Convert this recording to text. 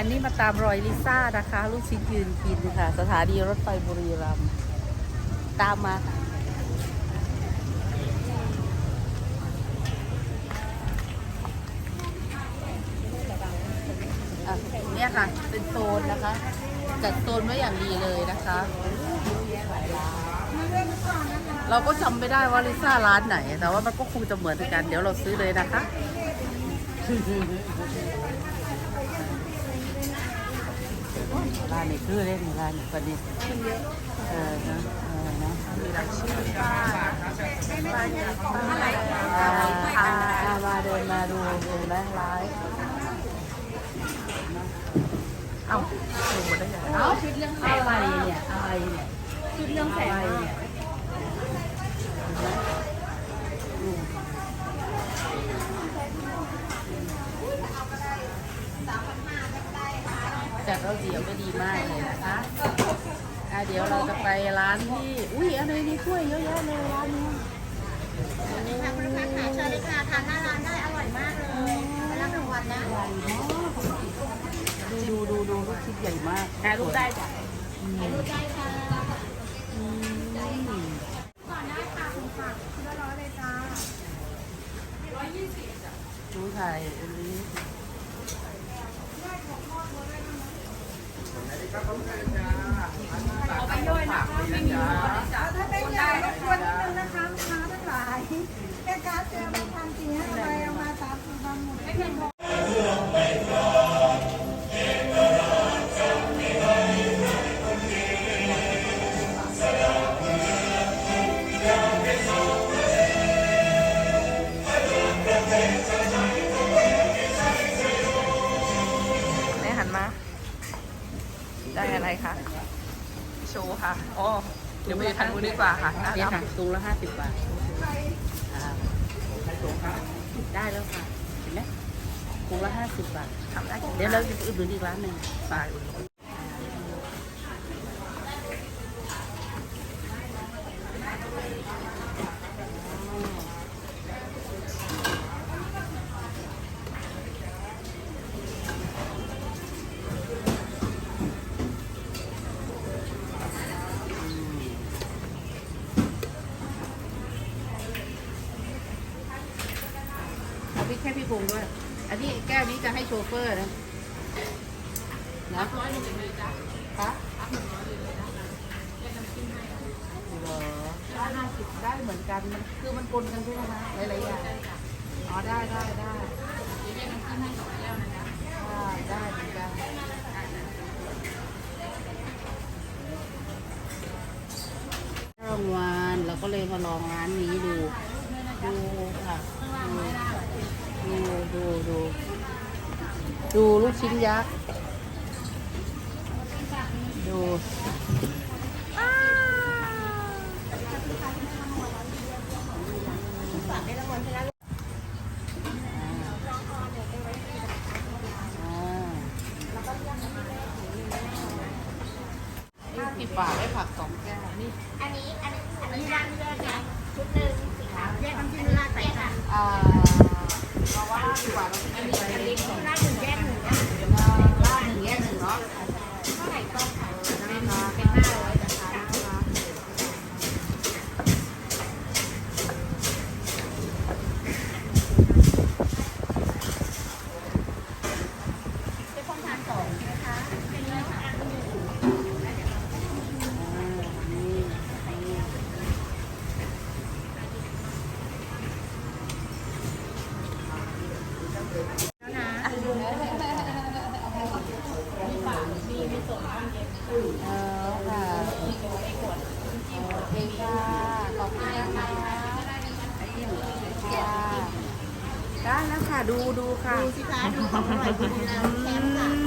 อันนี้มาตามรอยลิซ่านะคะ ลูกชิ้นยืนกินค่ะ สถานีรถไฟบุรีรัมย์ตามมาค่ะอะเนี่ยค่ะ เป็นโซนนะคะ จัดโซนไว้อย่างดีเลยนะคะ เราก็จำไม่ได้ว่าลิซ่าร้านไหน แต่ว่ามันก็คงจะเหมือนกัน เดี๋ยวเราซื้อเลยนะคะ ร้านนี้คือเล่นร้านนี้ประดิษฐ์เออนะเออนะมีหลายชื่อป้าป้าอาอ่ามาเดินมาดูเดินแรงร้ายเอ้าลงมาได้ยังไงเอ้าอะไรเนี่ยอะไรเนี่ยชุดเรื่องแสงอะไรมากเนี่ย จัดเราเดียวก็ดีมากเลยนะคะอะเดี๋ยวเราจะไปร้านที่ อุ้ยอะไรนี่ถ้วยเยอะแยะเลยร้านนี้สวัสดีค่ะคุณลูกค้าค่ะเชิญเลยค่ะทานหน้าร้านได้อร่อยมากเลยไปรับรางวัลนะใหญ่มากดูดูดูดูลูกชิ้นใหญ่มากถ่ายรูปได้จ้ะถ่ายรูปได้ค่ะก่อนได้ค่ะคุณฝากทีละร้อยเลยจ้าดูถ่ายอันนี้ เอาไปย่อยนะคะไม่มี โชว์ค่ะอ๋อเดี๋ยวไปทางนู้นดีกว่าค่ะหน้าเนี่ยดำค่ะถุงละห้าสิบบาทอ่าได้แล้วค่ะ เห็นไหมถุงละห้าสิบบาท ทำได้กี่เดี๋ยวเราจะไปอุดหนุนอีกร้านหนึ่งสายอุ่น แค่พี่พงด้วย อันนี้แก้วนี้จะให้โชเฟอร์นะนะร้อยหนึ่งเลยจ้ะคะเหรอได้ห้าสิบได้เหมือนกันมันคือมันปนกันใช่ไหมคะหลายๆอย่างอ๋อได้ได้ได้ได้ได้เหมือนกันรางวัลเราก็เลยมาลองร้านนี้ดู ดูค่ะ ดูดูดูดูลูกชิ้นยักษ์ดูอ่าห้าสิบบาทได้ผักสองแก้วนี่ อันนี้ อันนี้ อันนี้ร้านเลือกนะชุดหนึ่งสีขาวแยกน้ำจิ้มราดใส่กันอ่า เราว่าห้าสิบบาทเราจะได้ไป อันนี้คือ ดูดูค่ะ ดูสิคะดูของอร่อยบุรีรัมย์แชมป์ค่ะ